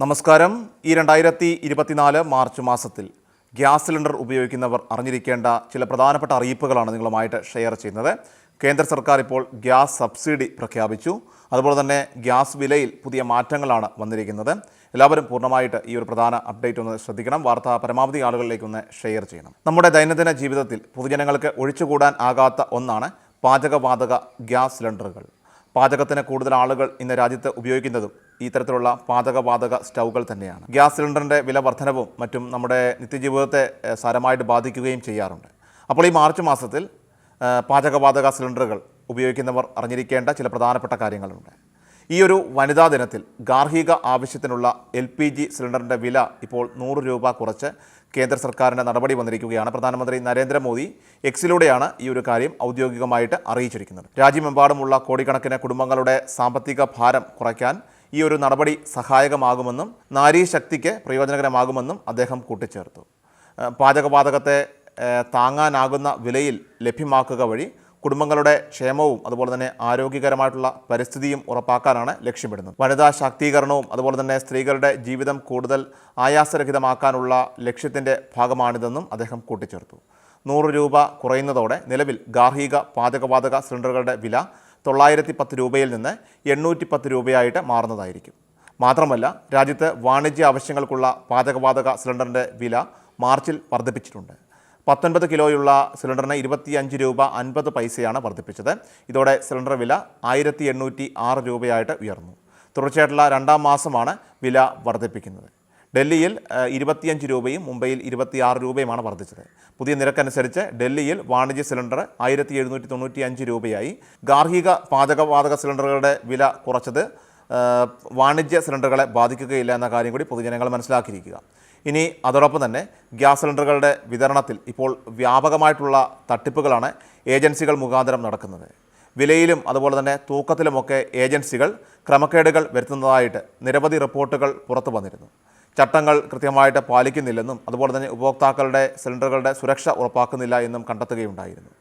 നമസ്കാരം. ഈ രണ്ടായിരത്തി ഇരുപത്തിനാല് മാർച്ച് മാസത്തിൽ ഗ്യാസ് സിലിണ്ടർ ഉപയോഗിക്കുന്നവർ അറിഞ്ഞിരിക്കേണ്ട ചില പ്രധാനപ്പെട്ട അറിയിപ്പുകളാണ് നിങ്ങളുമായിട്ട് ഷെയർ ചെയ്യുന്നത്. കേന്ദ്ര സർക്കാർ ഇപ്പോൾ ഗ്യാസ് സബ്സിഡി പ്രഖ്യാപിച്ചു. അതുപോലെ തന്നെ ഗ്യാസ് വിലയിൽ പുതിയ മാറ്റങ്ങളാണ് വന്നിരിക്കുന്നത്. എല്ലാവരും പൂർണമായിട്ട് ഈ ഒരു പ്രധാന അപ്ഡേറ്റ് ഒന്ന് ശ്രദ്ധിക്കണം. വാർത്ത പരമാവധി ആളുകളിലേക്ക് ഒന്ന് ഷെയർ ചെയ്യണം. നമ്മുടെ ദൈനംദിന ജീവിതത്തിൽ പൊതുജനങ്ങൾക്ക് ഒഴിച്ചുകൂടാൻ ആകാത്ത ഒന്നാണ് പാചകവാതക ഗ്യാസ് സിലിണ്ടറുകൾ. പാചകത്തിന് കൂടുതൽ ആളുകൾ ഇന്ന് രാജ്യത്ത് ഉപയോഗിക്കുന്നതും ഈ തരത്തിലുള്ള പാചകവാതക സ്റ്റൗകൾ തന്നെയാണ്. ഗ്യാസ് സിലിണ്ടറിന്റെ വില വർധനവും മറ്റും നമ്മുടെ നിത്യജീവിതത്തെ സാരമായിട്ട് ബാധിക്കുകയും ചെയ്യാറുണ്ട്. അപ്പോൾ ഈ മാർച്ച് മാസത്തിൽ പാചകവാതക സിലിണ്ടറുകൾ ഉപയോഗിക്കുന്നവർ അറിഞ്ഞിരിക്കേണ്ട ചില പ്രധാനപ്പെട്ട കാര്യങ്ങളുണ്ട്. ഈ ഒരു വനിതാ ദിനത്തിൽ ഗാർഹിക ആവശ്യത്തിനുള്ള എൽ പി ജി സിലിണ്ടറിന്റെ വില ഇപ്പോൾ നൂറ് രൂപ കുറച്ച് കേന്ദ്ര സർക്കാരിന്റെ നടപടി വന്നിരിക്കുകയാണ്. പ്രധാനമന്ത്രി നരേന്ദ്രമോദി എക്സിലൂടെയാണ് ഈ ഒരു കാര്യം ഔദ്യോഗികമായിട്ട് അറിയിച്ചിരിക്കുന്നത്. രാജ്യമെമ്പാടുമുള്ള കോടിക്കണക്കിന് കുടുംബങ്ങളുടെ സാമ്പത്തിക ഭാരം കുറയ്ക്കാൻ ഈ ഒരു നടപടി സഹായകമാകുമെന്നും നാരീ ശക്തിക്ക് പ്രയോജനകരമാകുമെന്നും അദ്ദേഹം കൂട്ടിച്ചേർത്തു. പാചകവാതകത്തെ താങ്ങാനാകുന്ന വിലയിൽ ലഭ്യമാക്കുക വഴി കുടുംബങ്ങളുടെ ക്ഷേമവും അതുപോലെ തന്നെ ആരോഗ്യകരമായിട്ടുള്ള പരിസ്ഥിതിയും ഉറപ്പാക്കാനാണ് ലക്ഷ്യമിടുന്നത്. വനിതാ ശാക്തീകരണവും അതുപോലെ തന്നെ സ്ത്രീകളുടെ ജീവിതം കൂടുതൽ ആയാസരഹിതമാക്കാനുള്ള ലക്ഷ്യത്തിന്റെ ഭാഗമാണിതെന്നും അദ്ദേഹം കൂട്ടിച്ചേർത്തു. നൂറ് രൂപ കുറയുന്നതോടെ നിലവിൽ ഗാർഹിക പാചകവാതക സിലിണ്ടറുകളുടെ വില തൊള്ളായിരത്തി പത്ത് രൂപയിൽ നിന്ന് എണ്ണൂറ്റി പത്ത് രൂപയായിട്ട് മാറുന്നതായിരിക്കും. മാത്രമല്ല രാജ്യത്ത് വാണിജ്യ ആവശ്യങ്ങൾക്കുള്ള പാചകവാതക സിലിണ്ടറിന്റെ വില മാർച്ചിൽ വർദ്ധിപ്പിച്ചിട്ടുണ്ട്. പത്തൊൻപത് കിലോയുള്ള സിലിണ്ടറിന് ഇരുപത്തിയഞ്ച് രൂപ അൻപത് പൈസയാണ് വർദ്ധിപ്പിച്ചത്. ഇതോടെ സിലിണ്ടർ വില ആയിരത്തി എണ്ണൂറ്റി ആറ് രൂപയായിട്ട് ഉയർന്നു. തുടർച്ചയായിട്ടുള്ള രണ്ടാം മാസമാണ് വില വർദ്ധിപ്പിക്കുന്നത്. ഡൽഹിയിൽ ഇരുപത്തിയഞ്ച് രൂപയും മുംബൈയിൽ ഇരുപത്തിയാറ് രൂപയുമാണ് വർദ്ധിച്ചത്. പുതിയ നിരക്കനുസരിച്ച് ഡൽഹിയിൽ വാണിജ്യ സിലിണ്ടർ ആയിരത്തി എഴുന്നൂറ്റി തൊണ്ണൂറ്റി അഞ്ച് രൂപയായി. ഗാർഹിക പാചകവാതക സിലിണ്ടറുകളുടെ വില കുറച്ചത് വാണിജ്യ സിലിണ്ടറുകളെ ബാധിക്കുകയില്ല എന്ന കാര്യം കൂടി പൊതുജനങ്ങൾ മനസ്സിലാക്കിയിരിക്കുക. ഇനി അതോടൊപ്പം തന്നെ ഗ്യാസ് സിലിണ്ടറുകളുടെ വിതരണത്തിൽ ഇപ്പോൾ വ്യാപകമായിട്ടുള്ള തട്ടിപ്പുകളാണ് ഏജൻസികൾ മുഖാന്തരം നടക്കുന്നത്. വിലയിലും അതുപോലെ തന്നെ തൂക്കത്തിലുമൊക്കെ ഏജൻസികൾ ക്രമക്കേടുകൾ വരുത്തുന്നതായിട്ട് നിരവധി റിപ്പോർട്ടുകൾ പുറത്തു വന്നിരുന്നു. ചട്ടങ്ങൾ കൃത്യമായിട്ട് പാലിക്കുന്നില്ലെന്നും അതുപോലെ തന്നെ ഉപഭോക്താക്കളുടെ സിലിണ്ടറുകളുടെ സുരക്ഷ ഉറപ്പാക്കുന്നില്ല എന്നും കണ്ടെത്തുകയുണ്ടായിരുന്നു.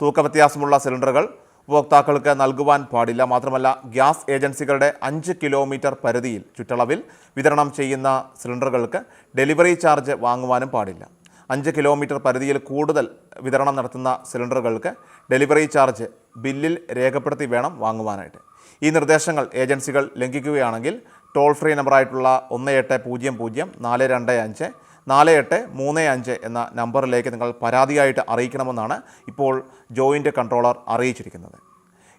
തൂക്ക വ്യത്യാസമുള്ള സിലിണ്ടറുകൾ ഉപഭോക്താക്കൾക്ക് നൽകുവാൻ പാടില്ല. മാത്രമല്ല ഗ്യാസ് ഏജൻസികളുടെ അഞ്ച് കിലോമീറ്റർ പരിധിയിൽ ചുറ്റളവിൽ വിതരണം ചെയ്യുന്ന സിലിണ്ടറുകൾക്ക് ഡെലിവറി ചാർജ് വാങ്ങുവാനും പാടില്ല. അഞ്ച് കിലോമീറ്റർ പരിധിയിൽ കൂടുതൽ വിതരണം നടത്തുന്ന സിലിണ്ടറുകൾക്ക് ഡെലിവറി ചാർജ് ബില്ലിൽ രേഖപ്പെടുത്തി വേണം വാങ്ങുവാനായിട്ട്. ഈ നിർദ്ദേശങ്ങൾ ഏജൻസികൾ ലംഘിക്കുകയാണെങ്കിൽ ടോൾ ഫ്രീ നമ്പറായിട്ടുള്ള ഒന്ന് എട്ട് പൂജ്യം പൂജ്യം നാല് രണ്ട് അഞ്ച് നാല് എട്ട് മൂന്ന് അഞ്ച് എന്ന നമ്പറിലേക്ക് നിങ്ങൾ പരാതിയായിട്ട് അറിയിക്കണമെന്നാണ് ഇപ്പോൾ ജോയിന്റ് കൺട്രോളർ അറിയിച്ചിരിക്കുന്നത്.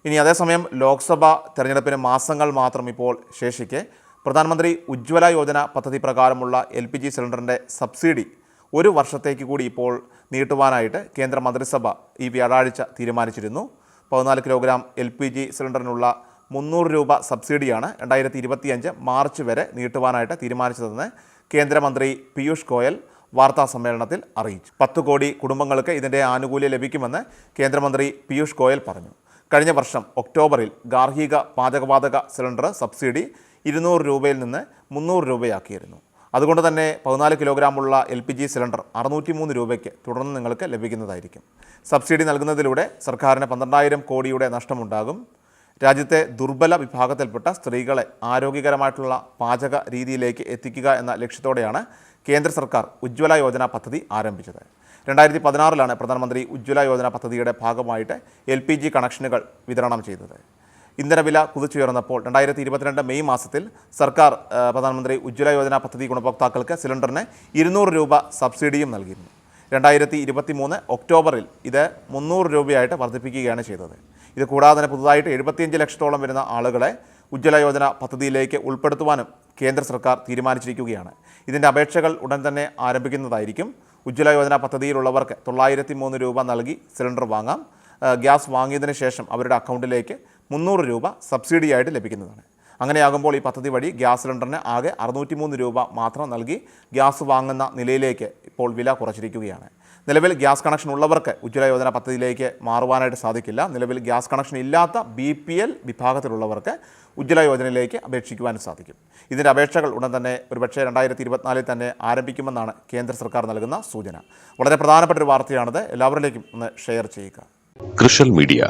ഇനി അതേസമയം ലോക്സഭ തെരഞ്ഞെടുപ്പിന് മാസങ്ങൾ മാത്രം ഇപ്പോൾ ശേഷിക്കെ പ്രധാനമന്ത്രി ഉജ്ജ്വല യോജന പദ്ധതി പ്രകാരമുള്ള എൽ പി ജി സിലിണ്ടറിന്റെ സബ്സിഡി ഒരു വർഷത്തേക്ക് കൂടി ഇപ്പോൾ നീട്ടുവാനായിട്ട് കേന്ദ്ര മന്ത്രിസഭ ഈ വ്യാഴാഴ്ച തീരുമാനിച്ചിരുന്നു. പതിനാല് കിലോഗ്രാം എൽ പി ജി സിലിണ്ടറിനുള്ള മുന്നൂറ് രൂപ സബ്സിഡിയാണ് രണ്ടായിരത്തി ഇരുപത്തിയഞ്ച് മാർച്ച് വരെ നീട്ടുവാനായിട്ട് തീരുമാനിച്ചതെന്ന് കേന്ദ്രമന്ത്രി പീയൂഷ് ഗോയൽ വാർത്താ സമ്മേളനത്തിൽ അറിയിച്ചു. പത്ത് കോടി കുടുംബങ്ങൾക്ക് ഇതിന്റെ ആനുകൂല്യം ലഭിക്കുമെന്ന് കേന്ദ്രമന്ത്രി പീയൂഷ് ഗോയൽ പറഞ്ഞു. കഴിഞ്ഞ വർഷം ഒക്ടോബറിൽ ഗാർഹിക പാചകവാതക സിലിണ്ടർ സബ്സിഡി ഇരുന്നൂറ് രൂപയിൽ നിന്ന് മുന്നൂറ് രൂപയാക്കിയിരുന്നു. അതുകൊണ്ട് തന്നെ പതിനാല് കിലോഗ്രാമുള്ള എൽ പി ജി സിലിണ്ടർ അറുന്നൂറ്റി മൂന്ന് രൂപയ്ക്ക് തുടർന്ന് നിങ്ങൾക്ക് ലഭിക്കുന്നതായിരിക്കും. സബ്സിഡി നൽകുന്നതിലൂടെ സർക്കാരിന് പന്ത്രണ്ടായിരം കോടിയുടെ നഷ്ടമുണ്ടാകും. രാജ്യത്തെ ദുർബല വിഭാഗത്തിൽപ്പെട്ട സ്ത്രീകളെ ആരോഗ്യകരമായിട്ടുള്ള പാചക രീതിയിലേക്ക് എത്തിക്കുക എന്ന ലക്ഷ്യത്തോടെയാണ് കേന്ദ്ര സർക്കാർ ഉജ്ജ്വല യോജന പദ്ധതി ആരംഭിച്ചത്. രണ്ടായിരത്തി പതിനാറിലാണ് പ്രധാനമന്ത്രി ഉജ്ജ്വല യോജന പദ്ധതിയുടെ ഭാഗമായിട്ട് എൽ പി ജി കണക്ഷനുകൾ വിതരണം ചെയ്തത്. ഇന്ധനവില കുതിച്ചുയർന്നപ്പോൾ രണ്ടായിരത്തി ഇരുപത്തിരണ്ട് മെയ് മാസത്തിൽ സർക്കാർ പ്രധാനമന്ത്രി ഉജ്ജ്വല യോജന പദ്ധതി ഗുണഭോക്താക്കൾക്ക് സിലിണ്ടറിന് ഇരുന്നൂറ് രൂപ സബ്സിഡിയും നൽകിയിരുന്നു. രണ്ടായിരത്തി ഇരുപത്തി മൂന്ന് ഒക്ടോബറിൽ ഇത് മുന്നൂറ് രൂപയായിട്ട് വർദ്ധിപ്പിക്കുകയാണ് ചെയ്തത്. ഇത് കൂടാതെ തന്നെ പുതുതായിട്ട് എഴുപത്തിയഞ്ച് ലക്ഷത്തോളം വരുന്ന ആളുകളെ ഉജ്ജ്വല യോജന പദ്ധതിയിലേക്ക് ഉൾപ്പെടുത്തുവാനും കേന്ദ്ര സർക്കാർ തീരുമാനിച്ചിരിക്കുകയാണ്. ഇതിന്റെ അപേക്ഷകൾ ഉടൻ തന്നെ ആരംഭിക്കുന്നതായിരിക്കും. ഉജ്ജ്വല യോജന പദ്ധതിയിലുള്ളവർക്ക് തൊള്ളായിരത്തി മൂന്ന് രൂപ നൽകി സിലിണ്ടർ വാങ്ങാം. ഗ്യാസ് വാങ്ങിയതിന് ശേഷം അവരുടെ അക്കൗണ്ടിലേക്ക് മുന്നൂറ് രൂപ സബ്സിഡിയായിട്ട് ലഭിക്കുന്നതാണ്. അങ്ങനെയാകുമ്പോൾ ഈ പദ്ധതി വഴി ഗ്യാസ് സിലിണ്ടറിന് ആകെ അറുന്നൂറ്റി മൂന്ന് രൂപ മാത്രം നൽകി ഗ്യാസ് വാങ്ങുന്ന നിലയിലേക്ക് ഇപ്പോൾ വില കുറച്ചിരിക്കുകയാണ്. നിലവിൽ ഗ്യാസ് കണക്ഷൻ ഉള്ളവർക്ക് ഉജ്ജ്വല യോജന പദ്ധതിയിലേക്ക് മാറുവാനായിട്ട് സാധിക്കില്ല. നിലവിൽ ഗ്യാസ് കണക്ഷൻ ഇല്ലാത്ത ബി പി എൽ വിഭാഗത്തിലുള്ളവർക്ക് ഉജ്ജ്വല യോജനയിലേക്ക് അപേക്ഷിക്കുവാനും സാധിക്കും. ഇതിന്റെ അപേക്ഷകൾ ഉടൻ തന്നെ ഒരുപക്ഷെ രണ്ടായിരത്തി ഇരുപത്തിനാലിൽ തന്നെ ആരംഭിക്കുമെന്നാണ് കേന്ദ്ര സർക്കാർ നൽകുന്ന സൂചന. വളരെ പ്രധാനപ്പെട്ട ഒരു വാർത്തയാണിത്. എല്ലാവരിലേക്കും ഒന്ന് ഷെയർ ചെയ്യുക. കൃഷൽ മീഡിയ.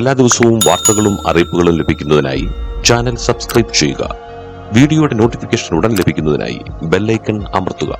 എല്ലാ ദിവസവും വാർത്തകളും അറിയിപ്പുകളും ലഭിക്കുന്നതിനായി ചാനൽ സബ്സ്ക്രൈബ് ചെയ്യുക. വീഡിയോയുടെ നോട്ടിഫിക്കേഷൻ ഉടൻ ലഭിക്കുന്നതിനായി ബെല്ലൈക്കൺ അമർത്തുക.